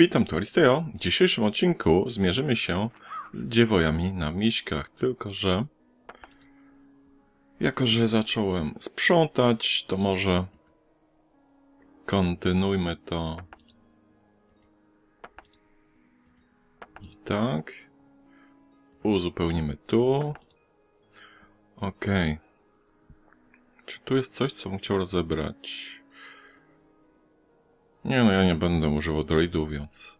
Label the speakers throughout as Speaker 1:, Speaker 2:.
Speaker 1: Witam, tu Aristeo. W dzisiejszym odcinku zmierzymy się z dziewojami na miśkach, tylko że... Jako, że zacząłem sprzątać, to może kontynuujmy to. I tak. Uzupełnimy tu. Okej. Czy tu jest coś, co bym chciał rozebrać? Nie no, ja nie będę używał droidu, więc...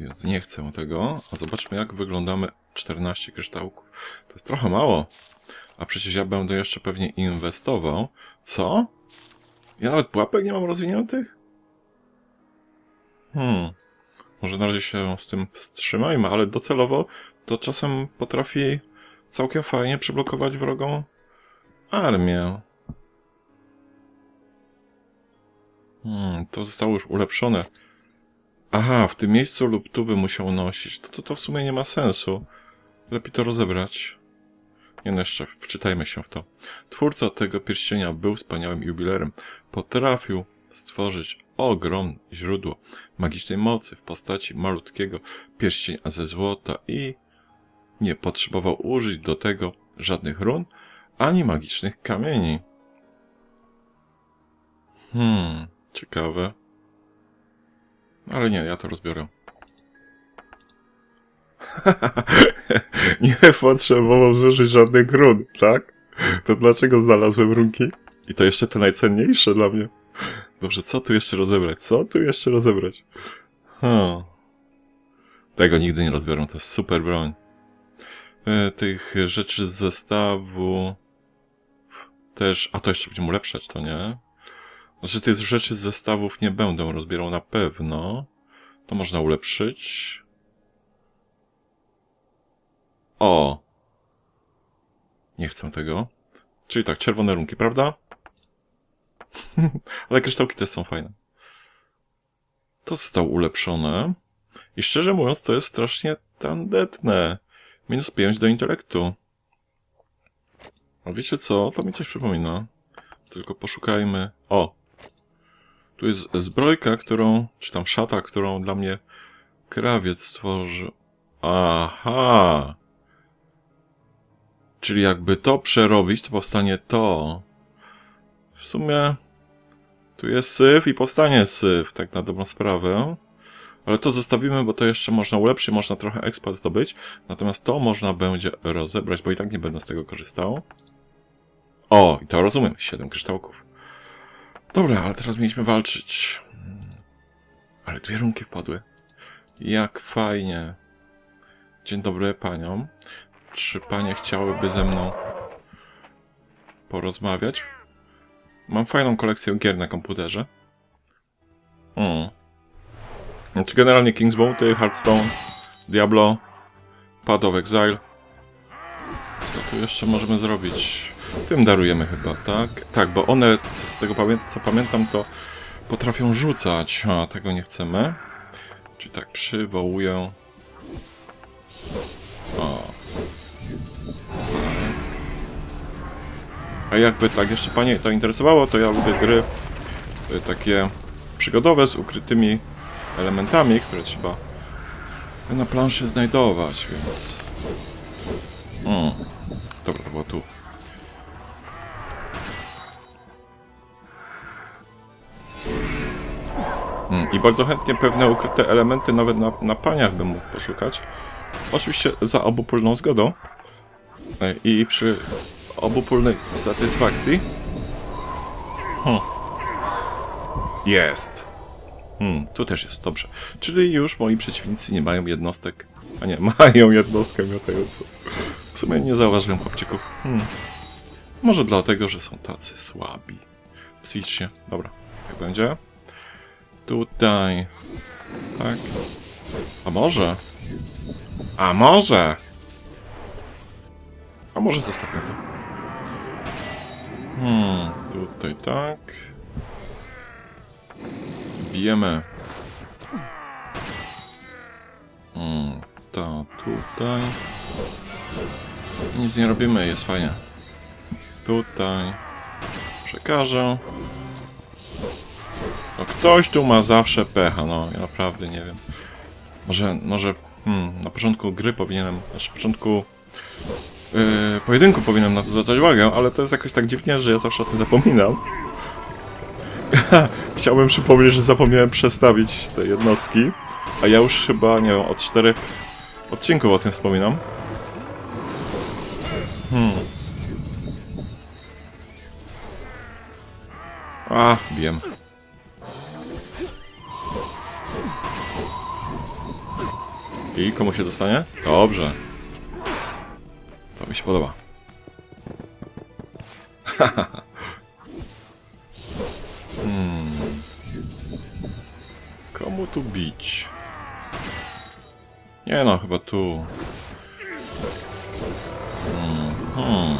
Speaker 1: Więc nie chcę tego. A zobaczmy, jak wyglądamy 14 kryształków. To jest trochę mało. A przecież ja będę jeszcze pewnie inwestował. Co? Ja nawet pułapek nie mam rozwiniętych? Hmm. Może na razie się z tym wstrzymajmy, ale docelowo to czasem potrafi całkiem fajnie przyblokować wrogą armię. Hmm, to zostało już ulepszone. Aha, w tym miejscu lub tu by musiał nosić. To, to, to w sumie nie ma sensu. Lepiej to rozebrać. Nie no, jeszcze wczytajmy się w to. Twórca tego pierścienia był wspaniałym jubilerem. Potrafił stworzyć ogromne źródło magicznej mocy w postaci malutkiego pierścienia ze złota i nie potrzebował użyć do tego żadnych run ani magicznych kamieni. Hmm, ciekawe. Ale nie, ja to rozbiorę. nie potrzebował zużyć żadnych run, tak? To dlaczego znalazłem runki? I to jeszcze te najcenniejsze dla mnie. Dobrze, co tu jeszcze rozebrać? Co tu jeszcze rozebrać? Hmm. Tego nigdy nie rozbiorę, to jest super broń. E, tych rzeczy z zestawu też... A to jeszcze będziemy ulepszać, to nie? Znaczy, tych rzeczy z zestawów nie będę rozbierał na pewno. To można ulepszyć. O! Nie chcę tego. Czyli tak, czerwone runki, prawda? Ale kryształki też są fajne. To zostało ulepszone. I szczerze mówiąc, to jest strasznie tandetne. Minus 5 do intelektu. A wiecie co? To mi coś przypomina. Tylko poszukajmy. O! Tu jest zbrojka, którą, czy tam szata, którą dla mnie krawiec stworzył. Aha! Czyli jakby to przerobić, to powstanie to. W sumie tu jest syf i powstanie syf, tak na dobrą sprawę. Ale to zostawimy, bo to jeszcze można ulepszyć, można trochę expat zdobyć. Natomiast to można będzie rozebrać, bo i tak nie będę z tego korzystał. O, i to rozumiem, 7 kryształków. Dobra, ale teraz mieliśmy walczyć. Ale dwie runki wpadły. Jak fajnie. Dzień dobry paniom. Czy panie chciałyby ze mną porozmawiać? Mam fajną kolekcję gier na komputerze. Hmm. Znaczy generalnie King's Bounty, Hearthstone, Diablo, Path of Exile. Co tu jeszcze możemy zrobić? Tym darujemy chyba, tak? Tak, bo one, z tego co pamiętam, to potrafią rzucać. A, tego nie chcemy. Czyli tak, przywołuję... O. A jakby tak jeszcze Panie to interesowało, to ja lubię gry y, takie przygodowe z ukrytymi elementami, które trzeba na planszy znajdować, więc... Mm. Dobra, to było tu. I bardzo chętnie pewne ukryte elementy nawet na, na paniach bym mógł poszukać. Oczywiście za obopólną zgodą. I przy obopólnej satysfakcji. Hmm. Jest. Hmm, tu też jest, dobrze. Czyli już moi przeciwnicy nie mają jednostek. A nie, mają jednostkę miotającą. W sumie nie zauważyłem chłopczyków. Hmm. Może dlatego, że są tacy słabi. Psychicznie. Dobra, jak będzie. Tutaj. Tak. A może? A może? A może zostawmy to. Hmm, tutaj tak. Bijemy. Hmm, to tutaj. Nic nie robimy, jest fajnie. Tutaj. Przekażę. No ktoś tu ma zawsze pecha, no ja naprawdę nie wiem. Może, może hmm, na początku gry powinienem, znaczy na początku yy, pojedynku powinienem na to zwracać uwagę, ale to jest jakoś tak dziwnie, że ja zawsze o tym zapominam. Chciałbym przypomnieć, że zapomniałem przestawić te jednostki, a ja już chyba, nie wiem, od czterech odcinków o tym wspominam. Hmm. A, wiem. I komu się dostanie? Dobrze. To mi się podoba. hmm. Komu tu bić? Nie no, chyba tu. Hmm.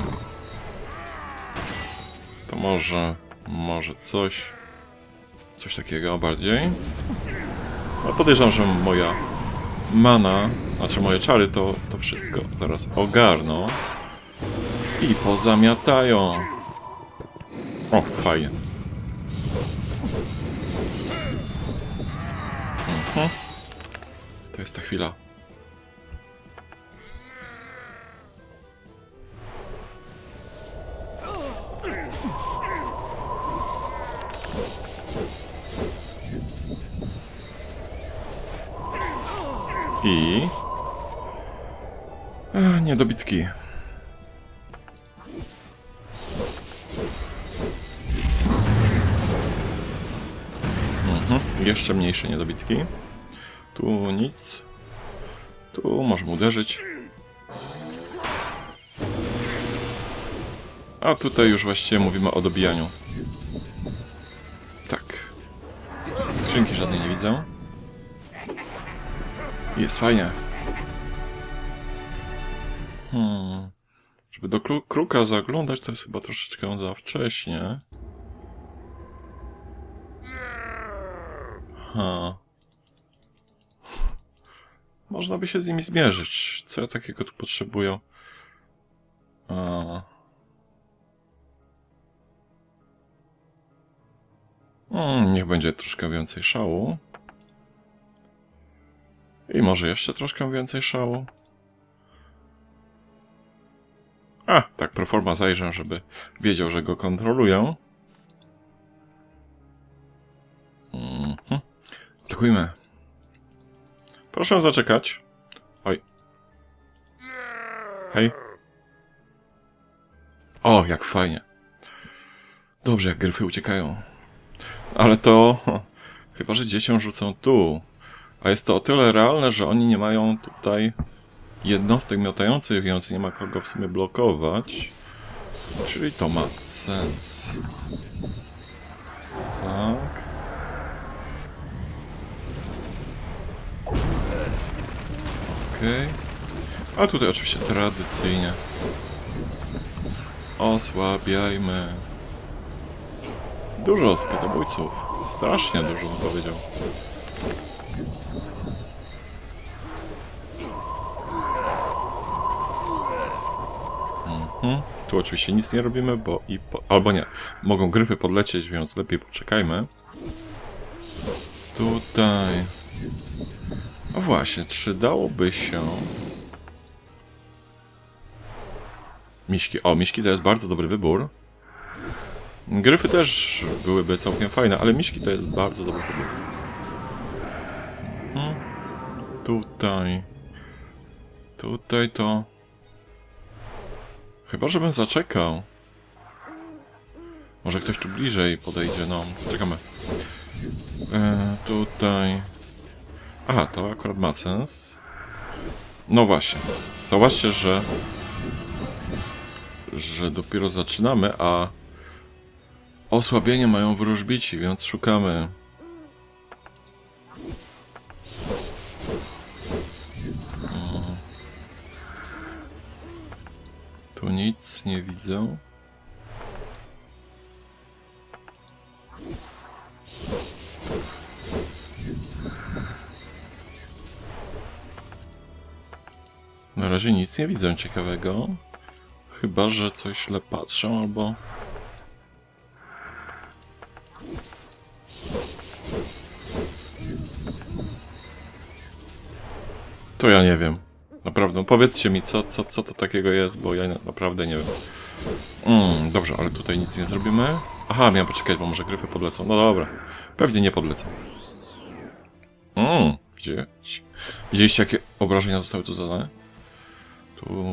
Speaker 1: To może, może coś, coś takiego bardziej. No podejrzewam, że moja mana, znaczy moje czary to, to wszystko zaraz ogarną i pozamiatają. O, fajnie. Mhm. To jest ta chwila. I... A, niedobitki. Mhm. Jeszcze mniejsze niedobitki. Tu nic. Tu możemy uderzyć. A tutaj już właściwie mówimy o dobijaniu. Tak. Skrzynki żadnej nie widzę. Jest fajnie. Hmm. Żeby do kru kruka zaglądać, to jest chyba troszeczkę za wcześnie. Ha. Można by się z nimi zmierzyć. Co ja takiego tu potrzebuję? A. Hmm, niech będzie troszkę więcej szału. I może jeszcze troszkę więcej szału. A, tak, proforma zajrzę, żeby wiedział, że go kontroluję. Mhm. Atakujmy. Proszę zaczekać. Oj. Hej. O, jak fajnie. Dobrze, jak gryfy uciekają. Ale to... Chyba, że dzieciom rzucą tu. A jest to o tyle realne, że oni nie mają tutaj jednostek miotających, więc nie ma kogo w sumie blokować. Czyli to ma sens. Tak. Okej. A tutaj oczywiście tradycyjnie. Osłabiajmy. Dużo skrytobójców. Strasznie dużo bym powiedział. Mhm. Tu oczywiście nic nie robimy, bo i po... albo nie. Mogą gryfy podlecieć, więc lepiej poczekajmy. Tutaj. No właśnie, czy dałoby się. Miśki. O, miśki to jest bardzo dobry wybór. Gryfy też byłyby całkiem fajne, ale miśki to jest bardzo dobry wybór. Mhm. Tutaj. Tutaj to. Chyba, żebym zaczekał. Może ktoś tu bliżej podejdzie, no. Czekamy. E, tutaj... Aha, to akurat ma sens. No właśnie. Zauważcie, że... że dopiero zaczynamy, a... Osłabienie mają wróżbici, więc szukamy. Tu nic nie widzę. Na razie nic nie widzę ciekawego. Chyba, że coś źle patrzę albo... To ja nie wiem. Naprawdę, powiedzcie mi, co, co, co to takiego jest, bo ja na- naprawdę nie wiem. Mm, dobrze, ale tutaj nic nie zrobimy. Aha, miałem poczekać, bo może gryfy podlecą. No dobra. Pewnie nie podlecą. Mm, widzieliście? Widzieliście, jakie obrażenia zostały tu zadane? Tu...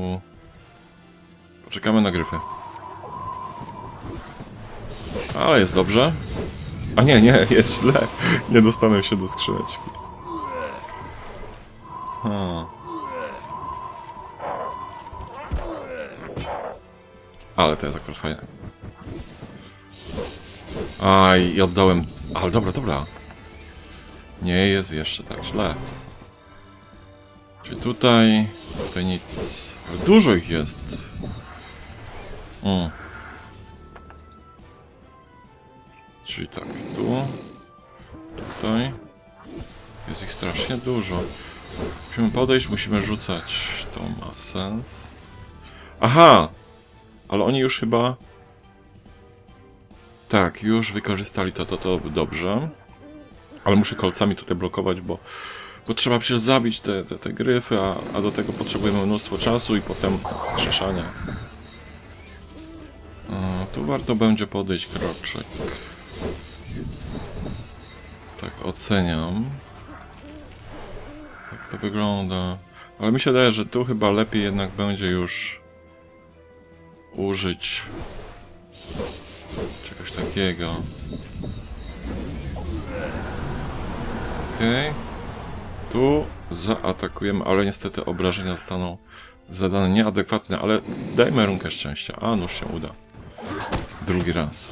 Speaker 1: Poczekamy na gryfy. Ale jest dobrze. A nie, nie, jest źle. Nie dostanę się do skrzyneczki. Hmm. Ale to jest akurat fajne. Aj, i oddałem. Ale dobra, dobra. Nie jest jeszcze tak źle. Czyli tutaj. Tutaj nic. Ale dużo ich jest. Mm. Czyli tak, tu. Tutaj. Jest ich strasznie dużo. Musimy podejść, musimy rzucać. To ma sens. Aha! Ale oni już chyba... Tak, już wykorzystali to, to, to dobrze. Ale muszę kolcami tutaj blokować, bo, bo trzeba przecież zabić te, te, te gryfy, a, a do tego potrzebujemy mnóstwo czasu i potem wskrzeszania. A, tu warto będzie podejść kroczek. Tak, oceniam. Jak to wygląda. Ale mi się wydaje, że tu chyba lepiej jednak będzie już użyć czegoś takiego. Okej. Tu zaatakujemy, ale niestety obrażenia zostaną zadane nieadekwatne, ale dajmy runkę szczęścia. A, nuż się uda. Drugi raz.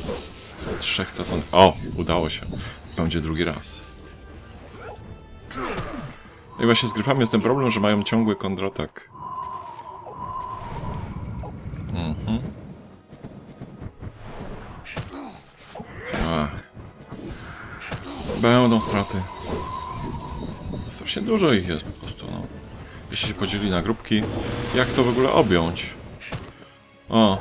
Speaker 1: Trzech straconych. O, udało się. Będzie drugi raz. No i właśnie z gryfami jest ten problem, że mają ciągły kontratak. Będą straty. Strasznie dużo ich jest po prostu, no. Jeśli się podzieli na grupki, jak to w ogóle objąć? O.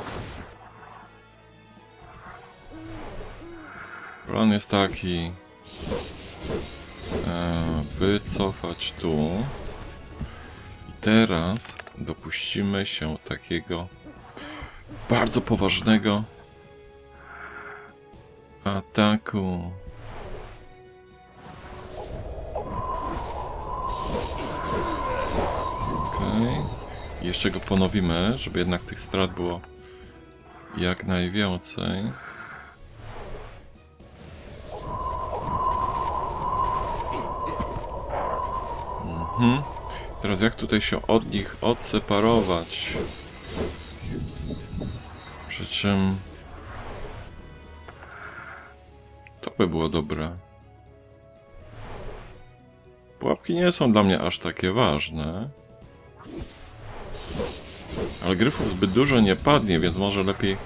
Speaker 1: Plan jest taki. E, wycofać tu. I teraz dopuścimy się takiego bardzo poważnego ataku. Jeszcze go ponowimy, żeby jednak tych strat było jak najwięcej. Mhm. Teraz jak tutaj się od nich odseparować? Przy czym... To by było dobre. Pułapki nie są dla mnie aż takie ważne. Ale gryfów zbyt dużo nie padnie, więc może lepiej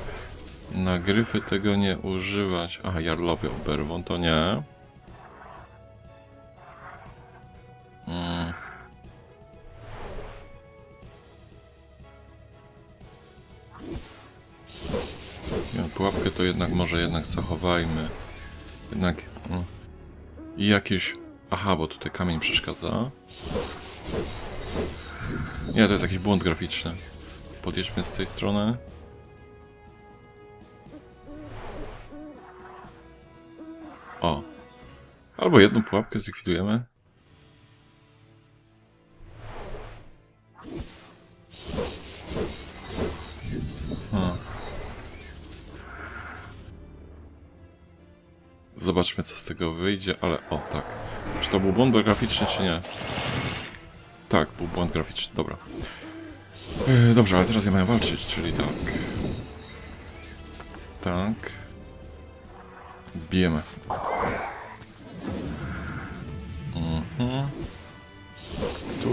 Speaker 1: na gryfy tego nie używać. Aha, jarlowy oberwą to nie. Mm. Nie, pułapkę to jednak może jednak zachowajmy. Jednak... mm. I jakieś... Aha, bo tutaj kamień przeszkadza. Nie, to jest jakiś błąd graficzny. Podjedźmy z tej strony. O. Albo jedną pułapkę zlikwidujemy. Zobaczmy, co z tego wyjdzie, ale o, tak. Czy to był błąd graficzny, czy nie? Tak, był błąd graficzny, dobra. E, dobrze, ale teraz ja mają walczyć, czyli tak. Tak. Bijemy. Mhm. Tu.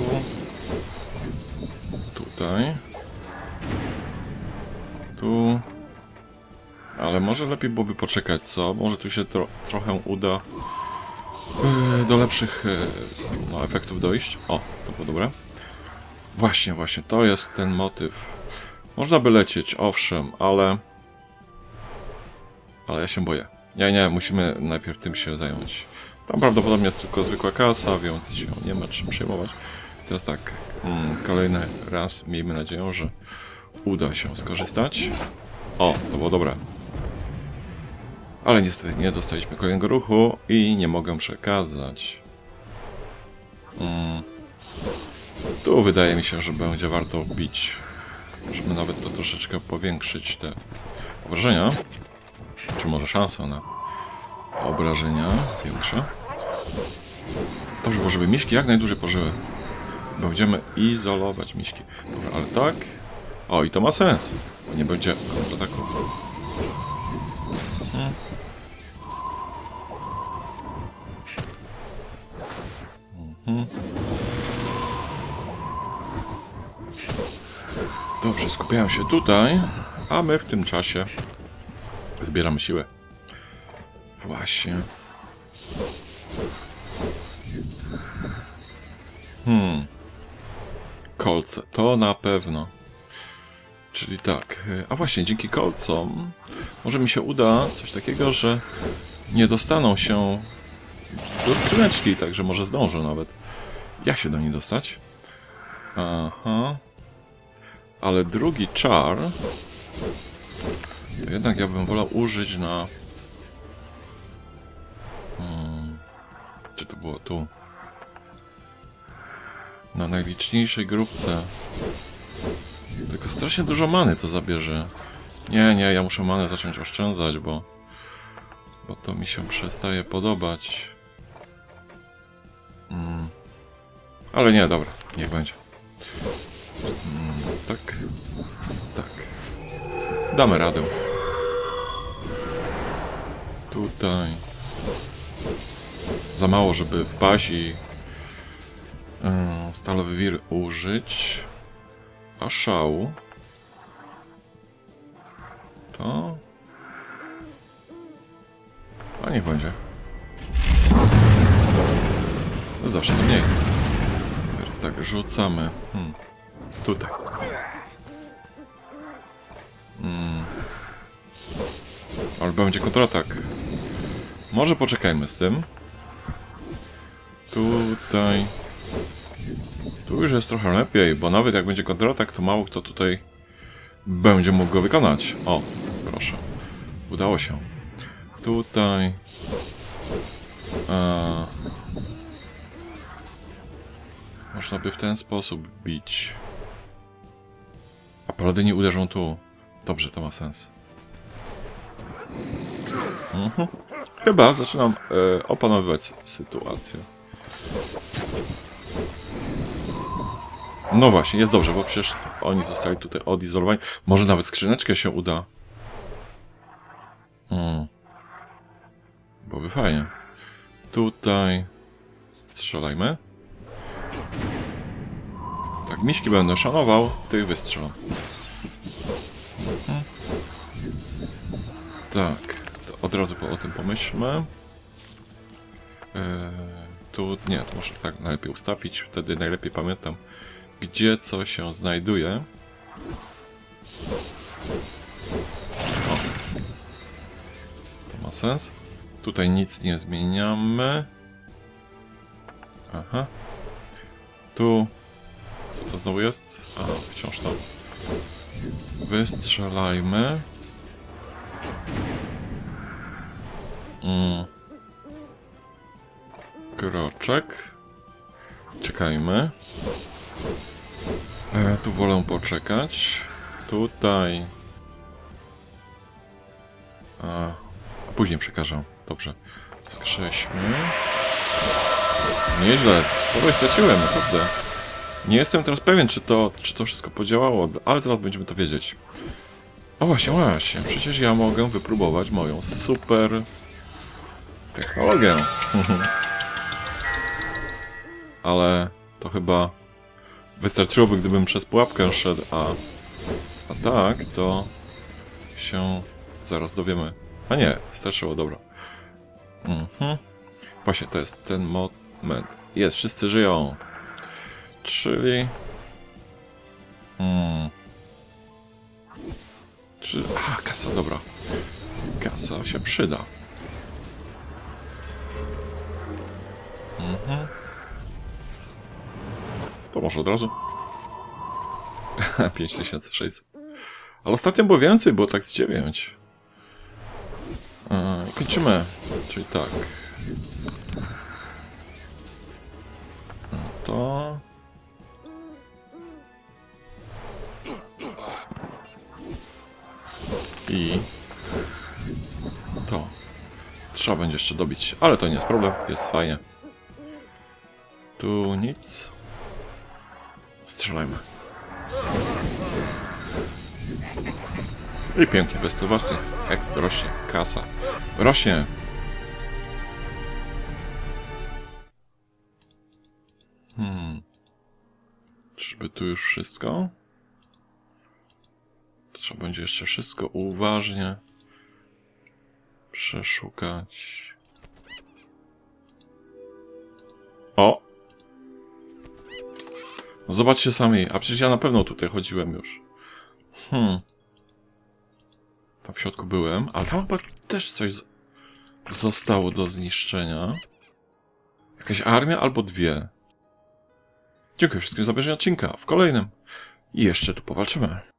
Speaker 1: Tutaj. Tu. Ale może lepiej byłoby poczekać, co? Może tu się tro trochę uda e, do lepszych e, no, efektów dojść. O, to było dobre. Właśnie, właśnie, to jest ten motyw. Można by lecieć, owszem, ale... Ale ja się boję. Nie, nie, musimy najpierw tym się zająć. Tam prawdopodobnie jest tylko zwykła kasa, więc się nie ma czym przejmować. Teraz tak, mm, kolejny raz miejmy nadzieję, że uda się skorzystać. O, to było dobre. Ale niestety nie dostaliśmy kolejnego ruchu i nie mogę przekazać. Mm. Tu wydaje mi się, że będzie warto bić. Możemy nawet to troszeczkę powiększyć te obrażenia. Czy może szansa na obrażenia większe. Dobrze, bo żeby miśki jak najdłużej pożyły. Bo będziemy izolować miśki. Dobra, ale tak. O, i to ma sens. Bo nie będzie kontrataku. Mhm. Dobrze, skupiają się tutaj, a my w tym czasie zbieramy siłę. Właśnie. Hmm. Kolce, to na pewno. Czyli tak, y, a właśnie, dzięki kolcom może mi się uda coś takiego, że nie dostaną się do skrzyneczki, także może zdążę nawet ja się do niej dostać. Aha. Ale drugi czar jednak ja bym wolał użyć na... Hmm. Czy to było tu? Na najliczniejszej grupce. Tylko strasznie dużo many to zabierze. Nie, nie, ja muszę manę zacząć oszczędzać, bo... Bo to mi się przestaje podobać. Mm. Ale nie, dobra, niech będzie. Tak. Tak. Damy radę. Tutaj. Za mało, żeby wpaść i yy, stalowy wir użyć. A szału. To. A niech będzie. Zawsze to mniej. Teraz tak, rzucamy. Hmm. Tutaj. Mm. Ale będzie kontratak. Może poczekajmy z tym. Tutaj. Tu już jest trochę lepiej, bo nawet jak będzie kontratak, to mało kto tutaj będzie mógł go wykonać. O, proszę. Udało się. Tutaj. Można by w ten sposób wbić. Paladyni uderzą tu. Dobrze, to ma sens. Mhm. Chyba zaczynam e, opanowywać sytuację. No właśnie, jest dobrze, bo przecież oni zostali tutaj odizolowani. Może nawet skrzyneczkę się uda. Hmm. Byłoby fajnie. Tutaj strzelajmy. Miśki będę szanował, tych wystrzelam. Mhm. Tak, od razu po, o tym pomyślmy. Eee, tu, nie, to muszę tak najlepiej ustawić, wtedy najlepiej pamiętam, gdzie co się znajduje. O. To ma sens. Tutaj nic nie zmieniamy. Aha. Tu. Co to znowu jest? A, wciąż to. Wystrzelajmy. Mm. Kroczek. Czekajmy. E, tu wolę poczekać. Tutaj. A później przekażę. Dobrze. Skrześmy. Nieźle, sporo straciłem, naprawdę. Nie jestem teraz pewien, czy to, czy to wszystko podziałało, ale zaraz będziemy to wiedzieć. O właśnie, właśnie, przecież ja mogę wypróbować moją super technologię. ale to chyba wystarczyłoby, gdybym przez pułapkę szedł, a, a tak, to się zaraz dowiemy. A nie, wystarczyło, dobra. Mhm. Właśnie, to jest ten moment. Jest, wszyscy żyją. Czyli... Hmm. Czy... A, kasa, dobra. Kasa się przyda. Mhm. To może od razu. 5600. Ale ostatnio było więcej, było tak z 9. Yy, kończymy. Czyli tak. No To... Trzeba będzie jeszcze dobić, ale to nie jest problem, jest fajnie. Tu nic. Strzelajmy. I pięknie, bez tych własnych exp rośnie, kasa. Rośnie! Hmm. Czyżby tu już wszystko? Trzeba będzie jeszcze wszystko uważnie przeszukać. O! No zobaczcie sami, a przecież ja na pewno tutaj chodziłem już. Hmm. Tam w środku byłem, ale tam chyba też coś zostało do zniszczenia. Jakaś armia albo dwie. Dziękuję wszystkim za obejrzenie odcinka. W kolejnym. I jeszcze tu powalczymy.